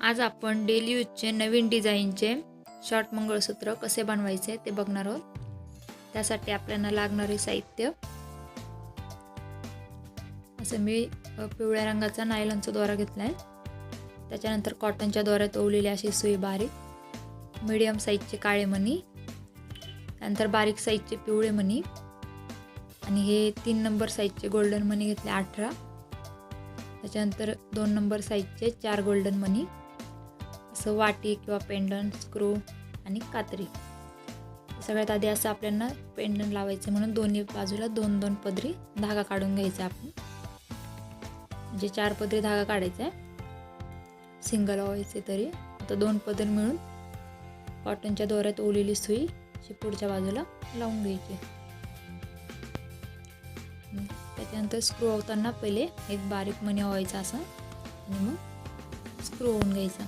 आज आपण डेली यूजचे नवीन डिझाईनचे शॉर्ट मंगळसूत्र कसे बनवायचे ते बघणार आहोत. त्यासाठी आपल्याला लागणारे साहित्य. असं मी पिवळ्या रंगाचा नायलॉनचा दोरा घेतला आहे त्याच्यानंतर कॉटनच्या दोऱ्यात ओवलेली अशी सुई बारीक मीडियम साईजचे काळे मणी त्यानंतर बारीक साईजचे पिवळे मणी आणि हे तीन नंबर साईजचे गोल्डन मणी घेतले अठरा. त्याच्यानंतर दोन नंबर साईजचे चार गोल्डन मनी जसं वाटी किंवा पेंडन स्क्रू आणि कात्री. सगळ्यात आधी असं आपल्याला पेंडन लावायचं म्हणून दोन्ही बाजूला दोन दोन पदरी धागा काढून घ्यायचा आपण. म्हणजे चार पदरी धागा काढायचा आहे सिंगल व्हायचे तरी. आता दोन पदर मिळून कॉटनच्या दोऱ्यात ओलेली सुई अशी पुढच्या बाजूला लावून घ्यायची. त्याच्यानंतर स्क्रू होताना पहिले एक बारीक मणी व्हायचा असा आणि मग स्क्रू होऊन घ्यायचा.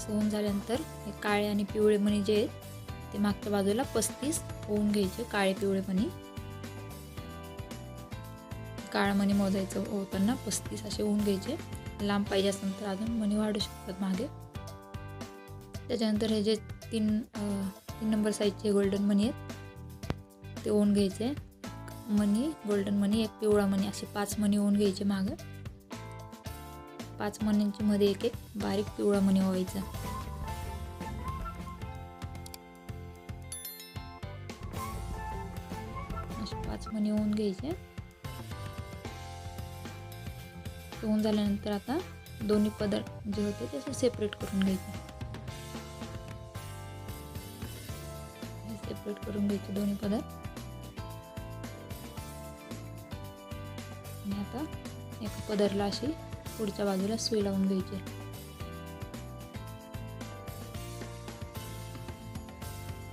असं होऊन झाल्यानंतर हे काळे आणि पिवळे मणी जे आहेत ते मागच्या बाजूला पस्तीस होऊन घ्यायचे काळे पिवळे मणी. काळा मणी मोजायचं होताना पस्तीस असे होऊन घ्यायचे. लांब पाहिजे असेल तर अजून मणी वाढू शकतात मागे. त्याच्यानंतर हे जे तीन तीन नंबर साईजचे गोल्डन मणी आहेत ते ओन घ्यायचे. मणी गोल्डन मनी एक पिवळा मणी असे पाच मणी ओन घ्यायचे मागं. पाच मण्यांची मध्ये एक एक बारीक पिवळा मणी व्हायचा. असे पाच मणी होऊन घ्यायचे. ते होऊन झाल्यानंतर आता दोन्ही पदार्थ जे होते ते सेपरेट करून घ्यायचे. सेपरेट करून घ्यायचे दोन्ही पदार्थ आणि आता एका पदरला अशी पुढच्या बाजूला सुई लावून घ्यायची.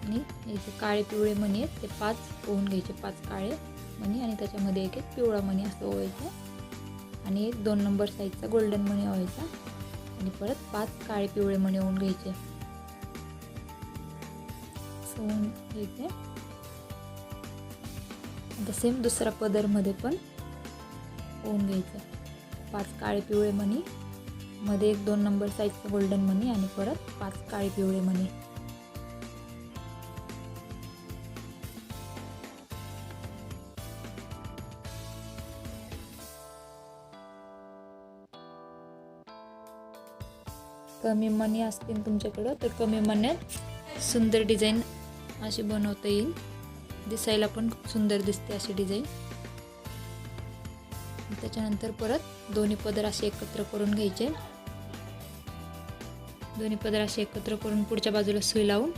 आणि जे काळे पिवळे मणी आहेत ते पाच पोहून घ्यायचे. पाच काळे मणी आणि त्याच्यामध्ये एक एक पिवळा मणी असं ओवायचं. आणि एक दोन नंबर साईजचा गोल्डन मणी व्हायचा आणि परत पाच काळे पिवळे मणी होऊन घ्यायचे. असं घ्यायचे. आता सेम दुसऱ्या पदरमध्ये पण होऊन घ्यायचं. पाच काळे पिवळे मणी मध्ये एक दोन नंबर साईजचं गोल्डन मनी आणि परत पाच काळे पिवळे मनी कमी मनी असतील तुमच्याकडं तर कमी मण्यात सुंदर डिझाईन अशी बनवता येईल. दिसायला पण खूप सुंदर दिसते अशी डिझाईन त्याच्यानंतर परत दोन्ही पदर असे एकत्र करून घ्यायचे. दोन्ही पदर असे एकत्र करून पुढच्या बाजूला सुई लावून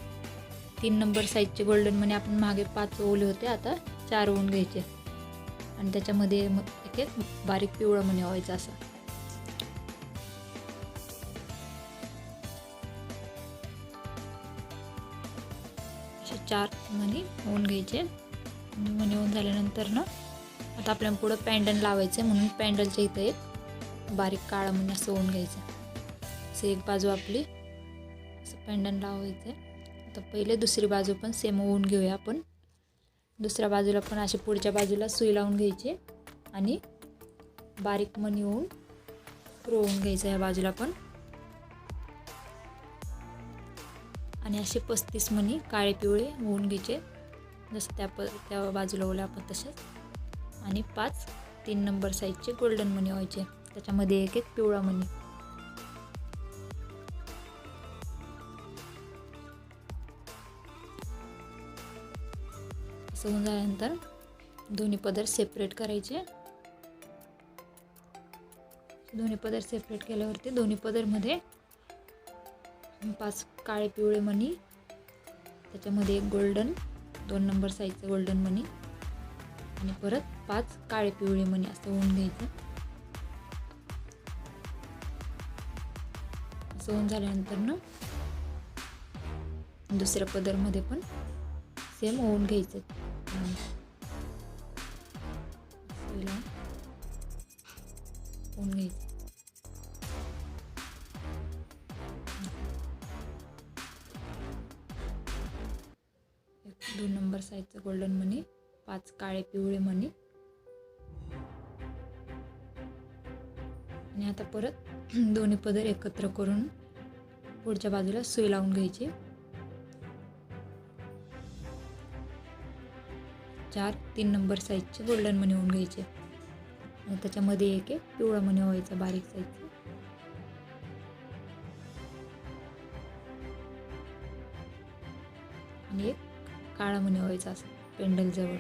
तीन नंबर साईजचे गोल्डन मनी आपण मागे पाच ओले होते आता चार ओवून घ्यायचे. आणि त्याच्यामध्ये मग एक एक बारीक पिवळा मणी व्हायचा असा. चार मणी होऊन घ्यायचे. आणि मणी होऊन झाल्यानंतर ना आता आपल्याला पुढं पॅन्डल लावायचं म्हणून पॅन्डलच्या इथं एक बारीक काळा म्हणून असं होऊन घ्यायचं. असं एक बाजू आपली असं पॅन्डल लावायचं आता पहिले दुसरी बाजू पण सेम होऊन घेऊया आपण. दुसऱ्या बाजूला पण अशी पुढच्या बाजूला सुई लावून घ्यायची आणि बारीक मणी होऊन रोवून घ्यायचं ह्या बाजूला पण. आणि असे पस्तीस मणी काळे पिवळे होऊन घ्यायचे. जसं त्या प त्या बाजूला ओल्या आपण तसेच आणि पाच तीन नंबर साईजचे गोल्डन मनी व्हायचे. त्याच्यामध्ये एक एक पिवळा मणी असं होऊन झाल्यानंतर दोन्ही पदर सेपरेट करायचे. दोन्ही पदर सेपरेट केल्यावरती दोन्ही पदरमध्ये पाच काळे पिवळे मणी त्याच्यामध्ये एक गोल्डन दोन नंबर साईजचं गोल्डन मनी आणि परत पाच काळे पिवळे मणी असं होऊन घ्यायचं. असं होऊन झाल्यानंतर ना दुसऱ्या पदरमध्ये पण सेम होऊन घ्यायचं. होऊन घ्यायचं. एक दोन नंबर साईजचं गोल्डन मनी पाच काळे पिवळे मनी आणि आता परत दोन्ही पदर एकत्र करून पुढच्या बाजूला सुई लावून घ्यायची. चार तीन नंबर साईजचे गोल्डन मनी होऊन घ्यायचे. आणि त्याच्यामध्ये एक एक पिवळा मनी व्हायचा बारीक साईजचा आणि एक काळा मनी व्हायचा असं पेंडल जवळ.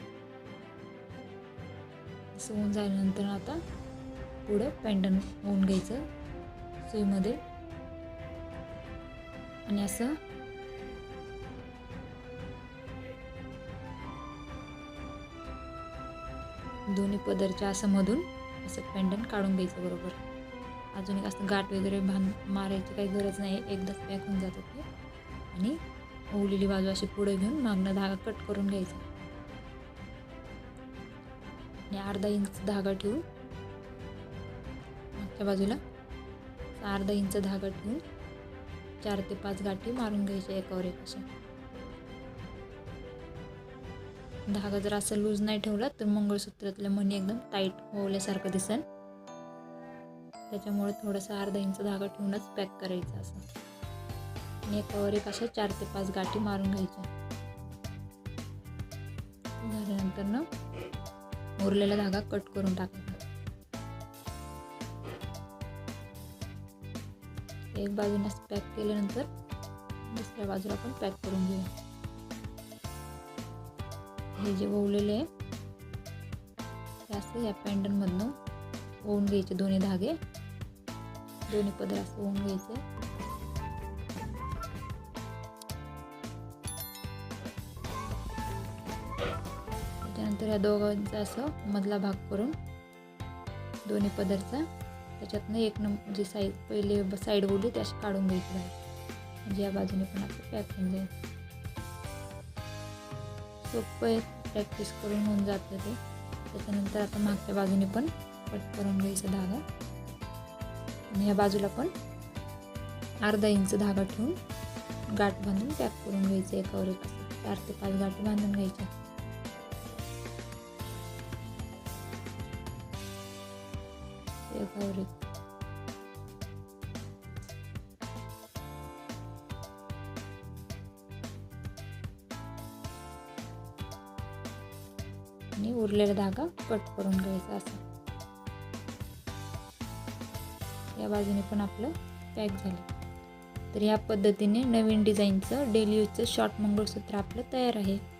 असं होऊन झाल्यानंतर आता पुढं पॅन्डन होऊन घ्यायचं. सुईमध्ये. आणि असं. दोन्ही पदरच्या असं मधून असं पेंडन काढून घ्यायचं बरोबर. अजून एक असं गाठ वगैरे भान मारायची काही गरज नाही. एकदाच पॅक होऊन जातं ते. आणि ओवलेली बाजू अशी पुढे घेऊन मागणं धागा कट करून घ्यायचा. आणि अर्धा इंच धागा ठेवून मागच्या बाजूला. अर्धा इंच धागा ठेवून चार ते पाच गाठी मारून घ्यायच्या एकावर एक अशा. धागा जर असं लूज नाही ठेवला तर मंगळसूत्रातल्या मणी एकदम टाईट होवल्यासारखं दिसेल. त्याच्यामुळे थोडासा अर्धा इंच धागा ठेवूनच पॅक करायचं असं. आणि एकावर एक अशा चार ते पाच गाठी मारून घ्यायच्या. झाल्यानंतर ना उरलेला धागा कट करून टाकायचा. एक बाजूने असं पॅक केल्यानंतर दुसऱ्या बाजूला आपण पॅक करून घेऊ हे जे ओवलेले आहे ते असं या पॅन्डनमधनं ओवून घ्यायचे दोन्ही धागे. दोन्ही पदर असं ओवून घ्यायचे. त्यानंतर या दोघांचा असं मधला भाग करून दोन्ही पदरचा त्याच्यातनं एक नंबर जी म्हणजे साईड पहिले साईड बोलली ती अशी काढून घ्यायची बाहेर. म्हणजे या बाजूने पण असं पॅक होऊन जाईल. सोपं आहे प्रॅक्टिस करून होऊन जातं ते. त्याच्यानंतर आता मागच्या बाजूने पण कट करून घ्यायचा धागा. आणि ह्या बाजूला पण अर्धा इंच धागा ठेवून गाठ बांधून पॅक करून घ्यायचं एकावर एक चार ते पाच गाठी बांधून घ्यायच्या. एकावर आणि उरलेला धागा कट करून घ्यायचा असा. या बाजूने पण आपलं पॅक झालं. तर ह्या पद्धतीने नवीन डिझाईनचं डेली यूजचं शॉर्ट मंगळसूत्र आपलं तयार आहे.